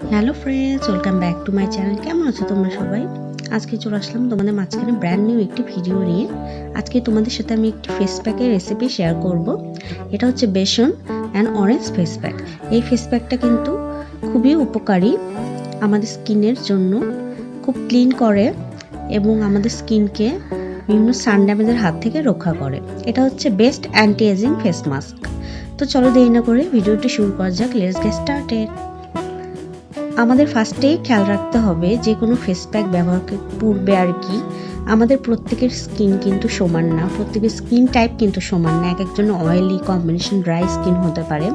Hello friends welcome back to my channel কেমন আছো তোমরা সবাই? আজকে চলে আসলাম তোমাদের মাঝখানে ব্র্যান্ড নিউ একটি ভিডিও নিয়ে। আজকে তোমাদের সাথে আমি একটি ফেস প্যাকের রেসিপি শেয়ার করব। এটা হচ্ছে besan and orange face pack এই ফেস প্যাকটা কিন্তু খুবই উপকারী আমাদের স্কিনের জন্য। খুব ক্লিন করে এবং আমাদের স্কিনকে বিভিন্ন সান ড্যামেজের হাত থেকে রক্ষা করে। এটা হচ্ছে best anti ageing face mask তো চলো দেরি না করে ভিডিওটি শুরু করা যাক। লেটস গেট স্টার্টেড আমাদের ফার্স্টেই খেয়াল রাখতে হবে যে কোনো ফেস প্যাক ব্যবহার পূর্বে আর কি আমাদের প্রত্যেকের স্কিন কিন্তু সমান না। প্রত্যেকের স্কিন টাইপ কিন্তু সমান না। এক একজন অয়েলি কম্বিনেশন ড্রাই স্কিন হতে পারে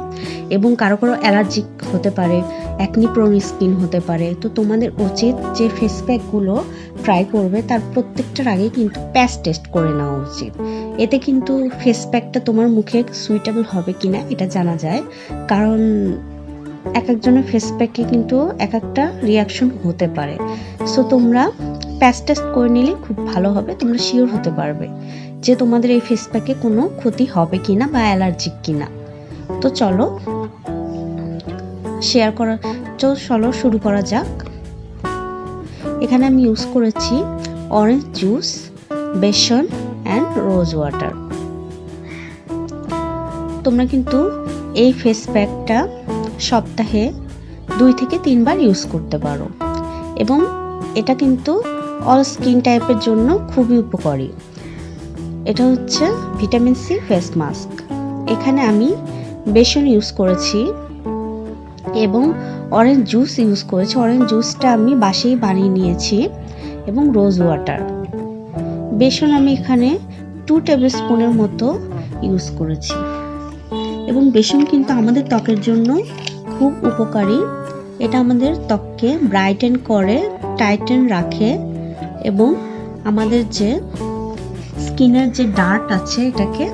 এবং কারও কারও অ্যালার্জিক হতে পারে অ্যাকনি প্রোন স্কিন হতে পারে। তো তোমাদের উচিত যে ফেস প্যাকগুলো ট্রাই করবে, তার প্রত্যেকটার আগে কিন্তু প্যাচ টেস্ট করে নেওয়া উচিত। এতে কিন্তু ফেস প্যাকটা তোমার মুখে সুইটেবল হবে কিনা এটা জানা যায়। কারণ এক একজনের ফেস প্যাকে কিন্তু এক একটা রিয়াকশন হতে পারে। সো তোমরা প্যাচ টেস্ট করে নিলে খুব ভালো হবে, তোমরা শিওর হতে পারবে যে তোমাদের এই ফেস প্যাকে কোনো ক্ষতি হবে কিনা বা অ্যালার্জিক কিনা। তো চলো শেয়ার করা, চলো শুরু করা যাক। এখানে আমি ইউজ করেছি orange juice besan and rose water তোমরা কিন্তু এই ফেস প্যাকটা সপ্তাহে দুই থেকে তিনবার ইউজ করতে পারো। এবং এটা কিন্তু অল স্কিন টাইপের জন্য খুবই উপকারী। এটা হচ্ছে ভিটামিন সি ফেস মাস্ক এখানে আমি বেসন ইউজ করেছি এবং অরেঞ্জ জুস ইউজ করেছি। অরেঞ্জ জুসটা আমি বাসেই বানিয়ে নিয়েছি এবং রোজ ওয়াটার বেসন আমি এখানে টু টেবিল স্পুনের মতো ইউজ করেছি। এবং বেসন কিন্তু আমাদের ত্বকের জন্য খুব উপকারী। এটা আমাদের ত্বককে ব্রাইটেন করে, টাইটেন রাখে এবং আমাদের যে স্কিনের যে ডার্ট আছে, এটাকে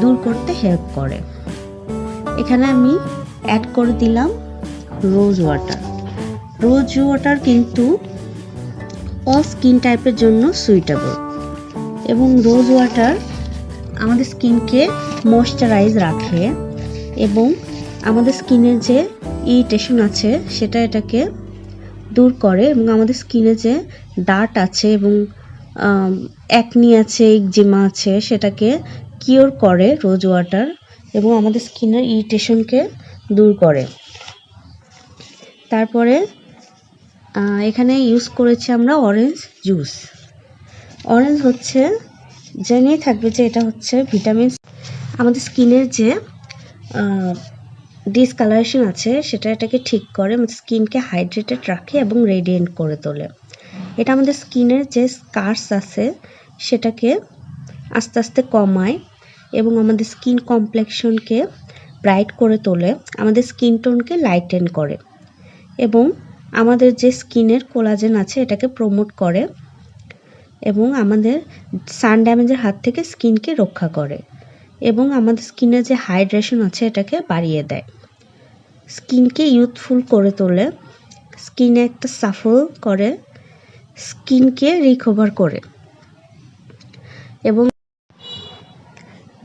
দূর করতে হেল্প করে। এখানে আমি অ্যাড করে দিলাম রোজ ওয়াটার রোজ ওয়াটার কিন্তু অল স্কিন টাইপের জন্য সুইটেবল এবং রোজ ওয়াটার আমাদের স্কিনকে ময়শ্চারাইজ রাখে এবং আমাদের স্কিনের যে ইরিটেশন আছে, সেটা এটাকে দূর করে এবং আমাদের স্কিনে যে ডার্ট আছে এবং অ্যাকনি আছে ইকজিমা আছে, সেটাকে কিওর করে রোজ ওয়াটার এবং আমাদের স্কিনের ইরিটেশনকে দূর করে। তারপরে এখানে ইউজ করেছি আমরা অরেঞ্জ জুস অরেঞ্জ হচ্ছে জেনেই থাকবে যে এটা হচ্ছে ভিটামিন আমাদের স্কিনের যে ডিসকালারেশন আছে, সেটা এটাকে ঠিক করে স্কিনকে হাইড্রেটেড রাখে এবং রেডিয়েন্ট করে তোলে। এটা আমাদের স্কিনের যে স্কার্স আছে, সেটাকে আস্তে আস্তে কমায় এবং আমাদের স্কিন কমপ্লেকশনকে ব্রাইট করে তোলে, আমাদের স্কিন টোনকে লাইটেন করে এবং আমাদের যে স্কিনের কোলাজেন আছে, এটাকে প্রমোট করে এবং আমাদের সান ড্যামেজের হাত থেকে স্কিনকে রক্ষা করে। এবং আমাদের স্কিনে যে হাইড্রেশন আছে, এটাকে বাড়িয়ে দেয়। স্কিনকে ইউথফুল করে তোলে। স্কিনে একটা সাফল করে। স্কিনকে রিকভার করে। এবং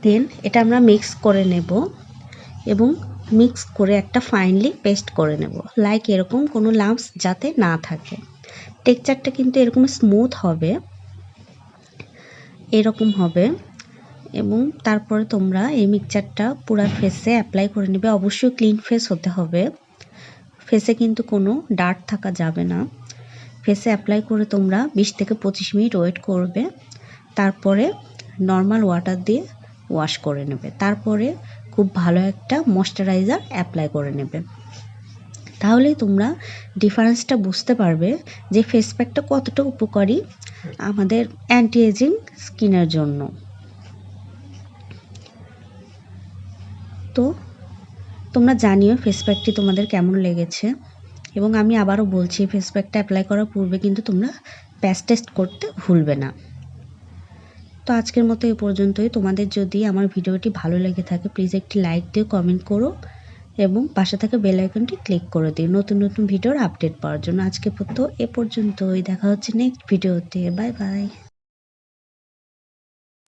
দেন এটা আমরা মিক্স করে নেব এবং মিক্স করে একটা ফাইনলি পেস্ট করে নেব। লাইক এরকম কোনো লাম্পস যাতে না থাকে। টেক্সচারটা কিন্তু এরকম স্মুথ হবে। এরকম হবে। এবং তারপরে তোমরা এই মিক্সচারটা পুরো ফেসে অ্যাপ্লাই করে নেবে। অবশ্যই ক্লিন ফেস হতে হবে। ফেসে কিন্তু কোনো ডার্ট থাকা যাবে না। ফেসে অ্যাপ্লাই করে তোমরা বিশ থেকে পঁচিশ মিনিট ওয়েট করবে। তারপরে নর্মাল ওয়াটার দিয়ে ওয়াশ করে নেবে। তারপরে খুব ভালো একটা ময়শ্চারাইজার অ্যাপ্লাই করে নেবে। তাহলেই তোমরা ডিফারেন্সটা বুঝতে পারবে যে ফেস প্যাকটা কতটা উপকারী আমাদের অ্যান্টি এজিং স্কিনের জন্য। তো তোমরা জানিও ফেস প্যাকটি তোমাদের কেমন লেগেছে। এবং আমি আবারও বলছি ফেস প্যাকটা অ্যাপ্লাই করার পূর্বে কিন্তু তোমরা প্যাচ টেস্ট করতে ভুলবে না। তো আজকের মতো এই পর্যন্তই। তোমাদের যদি আমার ভিডিওটি ভালো লেগে থাকে প্লিজ একটি লাইক দিও কমেন্ট করো এবং পাশে থাকা বেল আইকনটি ক্লিক করে দিও। নতুন নতুন ভিডিওর আপডেট পাওয়ার জন্য আজকে তো এ পর্যন্তই। দেখা হচ্ছে নেক্সট ভিডিওতে বাই বাই